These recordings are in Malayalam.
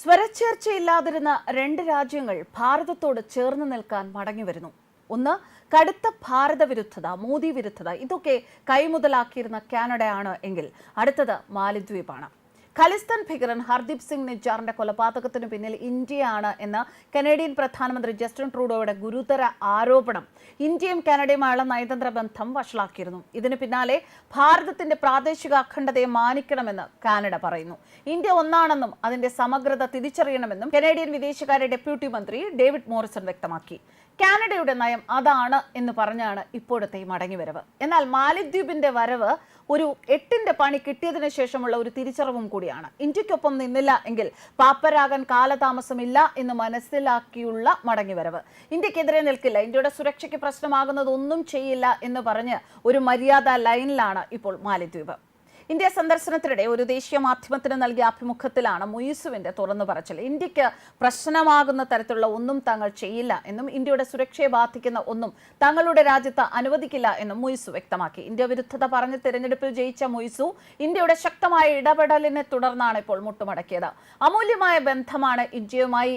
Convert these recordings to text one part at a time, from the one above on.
സ്വരച്ചേർച്ചയില്ലാതിരുന്ന രണ്ട് രാജ്യങ്ങൾ ഭാരതത്തോട് ചേർന്ന് നിൽക്കാൻ മടങ്ങി വരുന്നു ഒന്ന് കടുത്ത ഭാരത വിരുദ്ധത മോദി വിരുദ്ധത. ഇതൊക്കെ കൈമുതലാക്കിയിരുന്ന കാനഡയാണ് എങ്കിൽ. അടുത്തത് മാലിദ്വീപാണ്. ഖലിസ്ഥാൻ ഭീകരൻ ഹർദീപ് സിംഗ് നിജാറിന്റെ കൊലപാതകത്തിനു പിന്നിൽ ഇന്ത്യയാണ് എന്ന് കനേഡിയൻ പ്രധാനമന്ത്രി ജസ്റ്റിൻ ട്രൂഡോയുടെ ഗുരുതര ആരോപണം ഇന്ത്യയും കാനഡയുമായുള്ള നയതന്ത്ര ബന്ധം വഷളാക്കിയിരുന്നു. ഇതിന് പിന്നാലെ ഭാരതത്തിന്റെ പ്രാദേശിക അഖണ്ഡതയെ മാനിക്കണമെന്ന് കാനഡ പറയുന്നു. ഇന്ത്യ ഒന്നാണെന്നും അതിന്റെ സമഗ്രത തിരിച്ചറിയണമെന്നും കനേഡിയൻ വിദേശകാര്യ ഡെപ്യൂട്ടി മന്ത്രി ഡേവിഡ് മോറിസൺ വ്യക്തമാക്കി. കാനഡയുടെ നയം അതാണ് എന്ന് പറഞ്ഞാണ് ഇപ്പോഴത്തെ ഈ മടങ്ങിവരവ്. എന്നാൽ മാലിദ്വീപിന്റെ വരവ് ഒരു എട്ടിന്റെ പണി കിട്ടിയതിനു ശേഷമുള്ള ഒരു തിരിച്ചറിവും കൂടിയാണ്. ഇന്ത്യക്കൊപ്പം നിന്നില്ല എങ്കിൽ പാപ്പരാകാൻ കാലതാമസമില്ല എന്ന് മനസ്സിലാക്കിയുള്ള മടങ്ങിവരവ്. ഇന്ത്യക്കെതിരെ നിൽക്കില്ല. ഇന്ത്യയുടെ സുരക്ഷയ്ക്ക് പ്രശ്നമാകുന്നത് ഒന്നും ചെയ്യില്ല എന്ന് പറഞ്ഞ് ഒരു മര്യാദ ലൈനിലാണ് ഇപ്പോൾ മാലിദ്വീപ്. ഇന്ത്യ സന്ദർശനത്തിനിടെ ഒരു ദേശീയ മാധ്യമത്തിന് നൽകിയ അഭിമുഖത്തിലാണ് മുയിസുവിന്റെ തുറന്നു പറച്ചൽ. ഇന്ത്യയ്ക്ക് പ്രശ്നമാകുന്ന തരത്തിലുള്ള ഒന്നും താങ്കൾ ചെയ്യില്ല എന്നും ഇന്ത്യയുടെ സുരക്ഷയെ ബാധിക്കുന്ന ഒന്നും തങ്ങളുടെ രാജ്യത്ത് അനുവദിക്കില്ല എന്നും മുയിസു വ്യക്തമാക്കി. ഇന്ത്യ വിരുദ്ധത പറഞ്ഞ് തിരഞ്ഞെടുപ്പിൽ ജയിച്ച മുയിസു ഇന്ത്യയുടെ ശക്തമായ ഇടപെടലിനെ തുടർന്നാണ് ഇപ്പോൾ മുട്ടുമടക്കിയത്. അമൂല്യമായ ബന്ധമാണ് ഇന്ത്യയുമായി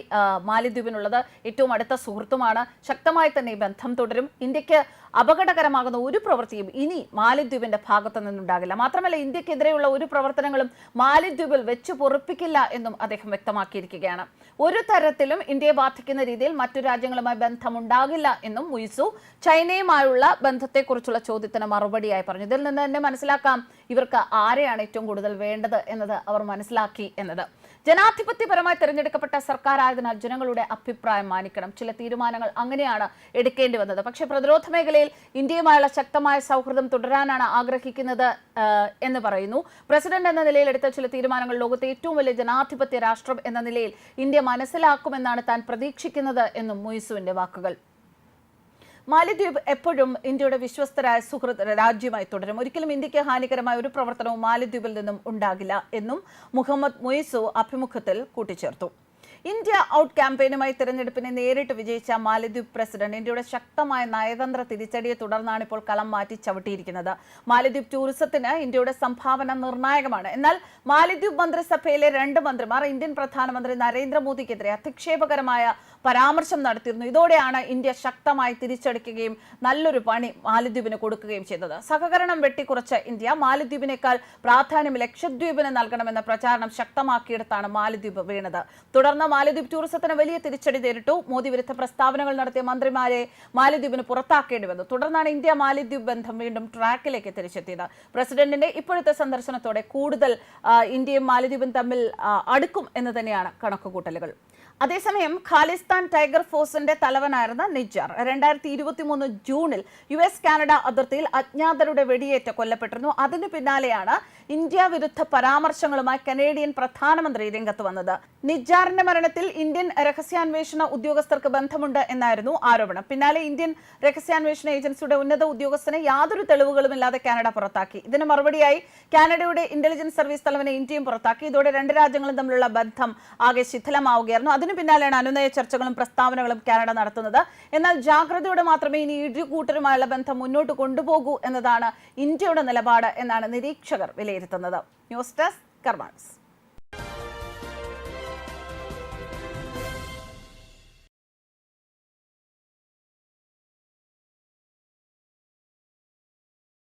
മാലിദ്വീപിനുള്ളത്. ഏറ്റവും അടുത്ത സുഹൃത്തുമാണ്. ശക്തമായി തന്നെ ഈ ബന്ധം തുടരും. ഇന്ത്യയ്ക്ക് അപകടകരമാകുന്ന ഒരു പ്രവൃത്തിയും ഇനി മാലിദ്വീപിന്റെ ഭാഗത്തു നിന്നുണ്ടാകില്ല. മാത്രമല്ല ഇന്ത്യക്കെതിരെയുള്ള ഒരു പ്രവർത്തനങ്ങളും മാലിദ്വീപിൽ വെച്ചു പൊറുപ്പിക്കില്ല എന്നും അദ്ദേഹം വ്യക്തമാക്കിയിരിക്കുകയാണ്. ഒരു തരത്തിലും ഇന്ത്യയെ ബാധിക്കുന്ന രീതിയിൽ മറ്റു രാജ്യങ്ങളുമായി ബന്ധമുണ്ടാകില്ല എന്നും മുയിസു ചൈനയുമായുള്ള ബന്ധത്തെക്കുറിച്ചുള്ള ചോദ്യത്തിന് മറുപടിയായി പറഞ്ഞു. ഇതിൽ നിന്ന് തന്നെ മനസ്സിലാക്കാം ഇവർക്ക് ആരെയാണ് ഏറ്റവും കൂടുതൽ വേണ്ടത് എന്നത് അവർ മനസ്സിലാക്കി എന്നത്. ജനാധിപത്യപരമായി തിരഞ്ഞെടുക്കപ്പെട്ട സർക്കാർ ആയതിനാൽ ജനങ്ങളുടെ അഭിപ്രായം മാനിക്കണം. ചില തീരുമാനങ്ങൾ അങ്ങനെയാണ് എടുക്കേണ്ടി വന്നത്. പക്ഷേ പ്രതിരോധ മേഖലയിൽ ഇന്ത്യയുമായുള്ള ശക്തമായ സൗഹൃദം തുടരാനാണ് ആഗ്രഹിക്കുന്നത് എന്ന് പറയുന്നു. പ്രസിഡന്റ് എന്ന നിലയിൽ എടുത്ത ചില തീരുമാനങ്ങൾ ലോകത്തെ ഏറ്റവും വലിയ ജനാധിപത്യ രാഷ്ട്രം എന്ന നിലയിൽ ഇന്ത്യ മനസ്സിലാക്കുമെന്നാണ് താൻ പ്രതീക്ഷിക്കുന്നത് എന്നും മുയിസുവിന്റെ വാക്കുകൾ. മാലിദ്വീപ് എപ്പോഴും ഇന്ത്യയുടെ വിശ്വസ്തരായ സുഹൃത്ത് രാജ്യമായി തുടരും. ഒരിക്കലും ഇന്ത്യയ്ക്ക് ഹാനികരമായ ഒരു പ്രവർത്തനവും മാലിദ്വീപിൽ നിന്നും ഉണ്ടാകില്ല എന്നും മുഹമ്മദ് മുയിസു അഭിമുഖത്തിൽ കൂട്ടിച്ചേർത്തു. ഇന്ത്യ ഔട്ട് ക്യാമ്പയിനുമായി തിരഞ്ഞെടുപ്പിനെ നേരിട്ട് വിജയിച്ച മാലദ്വീപ് പ്രസിഡന്റ് ഇന്ത്യയുടെ ശക്തമായ നയതന്ത്ര തിരിച്ചടിയെ തുടർന്നാണ് ഇപ്പോൾ കളം മാറ്റി ചവിട്ടിയിരിക്കുന്നത്. മാലദ്വീപ് ടൂറിസത്തിന് ഇന്ത്യയുടെ സംഭാവന നിർണായകമാണ്. എന്നാൽ മാലദ്വീപ് മന്ത്രിസഭയിലെ രണ്ട് മന്ത്രിമാർ ഇന്ത്യൻ പ്രധാനമന്ത്രി നരേന്ദ്രമോദിക്കെതിരെ അധിക്ഷേപകരമായ പരാമർശം നടത്തിയിരുന്നു. ഇതോടെയാണ് ഇന്ത്യ ശക്തമായി തിരിച്ചടിക്കുകയും നല്ലൊരു പണി മാലിദ്വീപിന് കൊടുക്കുകയും ചെയ്തത്. സഹകരണം വെട്ടിക്കുറച്ച ഇന്ത്യ മാലിദ്വീപിനേക്കാൾ പ്രാധാന്യം ലക്ഷദ്വീപിന് നൽകണമെന്ന പ്രചാരണം ശക്തമാക്കിയെടുത്താണ് മാലദ്വീപ് വീണത്. തുടർന്ന് മാലദ്വീപ് ടൂറിസത്തിന് വലിയ തിരിച്ചടി നേരിട്ടു. മോദി വിരുദ്ധ പ്രസ്താവനകൾ നടത്തിയ മന്ത്രിമാരെ മാലിദ്വീപിന് പുറത്താക്കേണ്ടി വന്നു തുടർന്നാണ് ഇന്ത്യ മാലദ്വീപ് ബന്ധം വീണ്ടും ട്രാക്കിലേക്ക് തിരിച്ചെത്തിയത്. പ്രസിഡന്റിന്റെ ഇപ്പോഴത്തെ സന്ദർശനത്തോടെ കൂടുതൽ ഇന്ത്യയും മാലിദ്വീപും തമ്മിൽ അടുക്കും എന്ന് തന്നെയാണ് കണക്കുകൂട്ടലുകൾ. അതേസമയം ഖാലിസ്ഥാൻ ടൈഗർ ഫോഴ്സിന്റെ തലവനായിരുന്ന നിജാർ രണ്ടായിരത്തി ഇരുപത്തി മൂന്ന് ജൂണിൽ യു എസ് കാനഡ അതിർത്തിയിൽ അജ്ഞാതരുടെ വെടിയേറ്റ കൊല്ലപ്പെട്ടിരുന്നു. അതിനു പിന്നാലെയാണ് ഇന്ത്യ വിരുദ്ധ പരാമർശങ്ങളുമായി കനേഡിയൻ പ്രധാനമന്ത്രി രംഗത്ത് വന്നത്. നിജാറിന്റെ മരണത്തിൽ ഇന്ത്യൻ രഹസ്യാന്വേഷണ ഉദ്യോഗസ്ഥർക്ക് ബന്ധമുണ്ട് എന്നായിരുന്നു ആരോപണം. പിന്നാലെ ഇന്ത്യൻ രഹസ്യാന്വേഷണ ഏജൻസിയുടെ ഉന്നത ഉദ്യോഗസ്ഥനെ യാതൊരു തെളിവുകളുമില്ലാതെ കാനഡ പുറത്താക്കി. ഇതിന് മറുപടിയായി കാനഡയുടെ ഇന്റലിജൻസ് സർവീസ് തലവനെ ഇന്ത്യയും പുറത്താക്കി. ഇതോടെ രണ്ട് രാജ്യങ്ങളും തമ്മിലുള്ള ബന്ധം ആകെ ശിഥിലമാവുകയായിരുന്നു. അതിനു പിന്നാലെയാണ് അനുനയ ചർച്ചകളും പ്രസ്താവനകളും കാനഡ നടത്തുന്നത്. എന്നാൽ ജാഗ്രതയോടെ മാത്രമേ ഇനി ഇരു കൂട്ടരുമായുള്ള ബന്ധം മുന്നോട്ട് കൊണ്ടുപോകൂ എന്നതാണ് ഇന്ത്യയുടെ നിലപാട് എന്നാണ് നിരീക്ഷകർ വിലയിരുത്തുന്നത്. News desk കർമാൻസ്